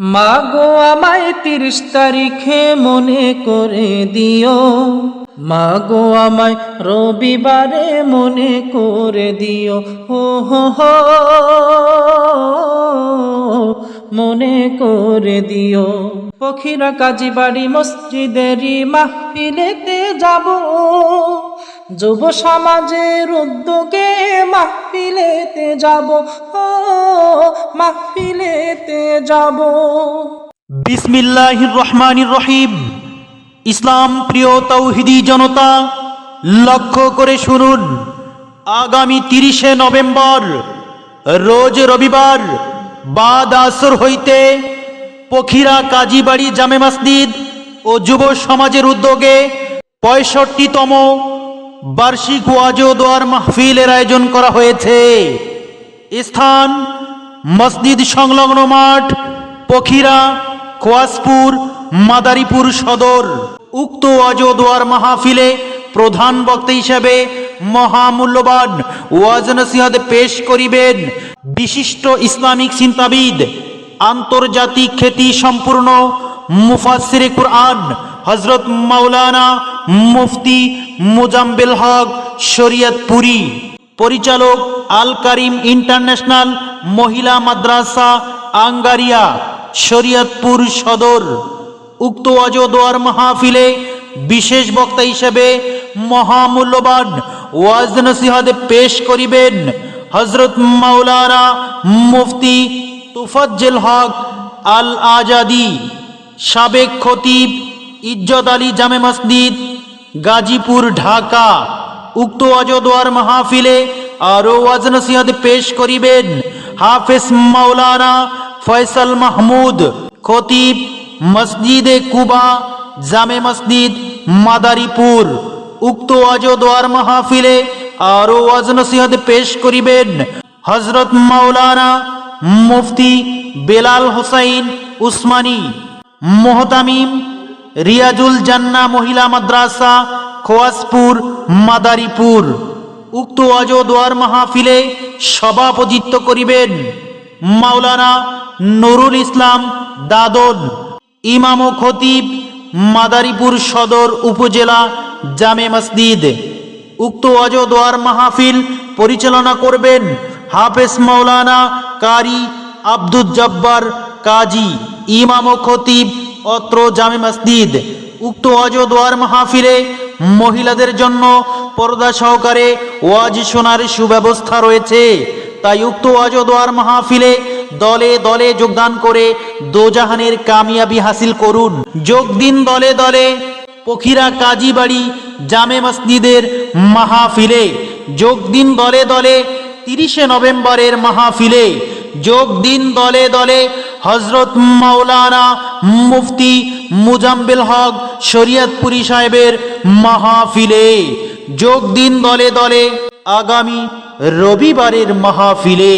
মা গো আমায় তিরিশ তারিখে মনে করে দিও। মা গো আমায় রবিবারে মনে করে দিও। হো হো হো, মনে করে দিও। পখিরা কাজী বাড়ি মসজিদেরই মাহফিলেতে যাব। যুব সমাজের উদ্যোগে মাহফিলেতে যাব। ও মাহফিলেতে যাব। বিসমিল্লাহির রহমানির রহিম। ইসলাম প্রিয় তৌহিদি জনতা, লক্ষ্য করে শুনুন। আগামী তিরিশে নভেম্বর, রোজ রবিবার, বাদ আসর হইতে পখিরা কাজীবাড়ি জামে মসজিদ ও যুব সমাজের উদ্যোগে পঁয়ষট্টিতম বার্ষিক ওয়াজ দোয়ার মাহফিলের আয়োজন করা হয়েছে। স্থান মসজিদ সংলগ্ন মাঠ, পখিরা খোয়াসপুর মাদারীপুর সদর। উক্ত অযোদোয়ার মাহফিলে প্রধান বক্তা হিসেবে মহামূল্যবান ওয়াজ নসিহত পেশ করিবেন বিশিষ্ট ইসলামিক চিন্তাবিদ, আন্তর্জাতিক খ্যাতি সম্পূর্ণ মুফাসিরে কুরআন হজরত মাওলানা মুফতি মুজাম্বেল হক শরিয়তপুরি। পরিচালক আল কারিম ইন্টারন্যাশনাল মহিলা মাদ্রাসা আঙ্গারিয়া, শরিয়তপুর সদর। উক্ত অযোদোয়ার মাহফিলে বিশেষ বক্তা হিসেবে মহামূল্যবান ওয়াজ নসিহাদে পেশ করিবেন হজরত মাওলানা মুফতি তুফজ্জেল হক আল আজাদি সাবেক খতিব ইজ্জত আলী জামে মসজিদ, গাজীপুর, ঢাকা। উক্ত অযোদোয়ার মাহফিলে আরও ওয়াজ নসিহত পেশ করিবেন হাফেজ মাওলানা ফয়সাল মাহমুদ, খতিব মসজিদে কুবা, জামে মসজিদ, মাদারীপুর। উক্ত অযোদোয়ার মাহফিলে আরও ওয়াজ নসিহত পেশ করিবেন হজরত মাওলানা মুফতি বেলাল হোসাইন উসমানী, মোহতামিম, রিয়াজুল জান্না মহিলা মাদ্রাসা খোয়াসপুর মাদারীপুর। উক্ত অযোদোয়ার মাহফিলে সভাপতিত্ব করিবেন মাওলানা নুরুল ইসলাম দাদন, ইমাম ও খতিব মাদারীপুর সদর উপজেলা জামে মসজিদ। উক্ত অযোদোয়ার মাহফিল পরিচালনা করবেন হাফেজ মাওলানা কারি আব্দুল জব্বার কাজী, ইমাম ও খতিব অত্র জামে মসজিদ। উক্ত অযোদোয়ার মাহফিলে মহিলাদের জন্য পর্দা সহকারে ওয়াজ শোনার সুব্যবস্থা রয়েছে। তাই উক্ত অযোদোয়ার মাহফিলে দলে দলে যোগদান করে দোজাহানের কামিয়াবি হাসিল করুন। যোগ দিন দলে দলে পখিরা কাজীবাড়ি জামে মসজিদের মাহফিলে। যোগ দিন দলে দলে তিরিশে নভেম্বরের মাহফিলে। যোগ দিন দলে দলে হজরত মাওলানা মুফতি মুজাম্বিল হক শরিয়তপুরি সাহেবের মাহফিলে যোগ দিন দলে দলে আগামী রবিবারের মাহফিলে।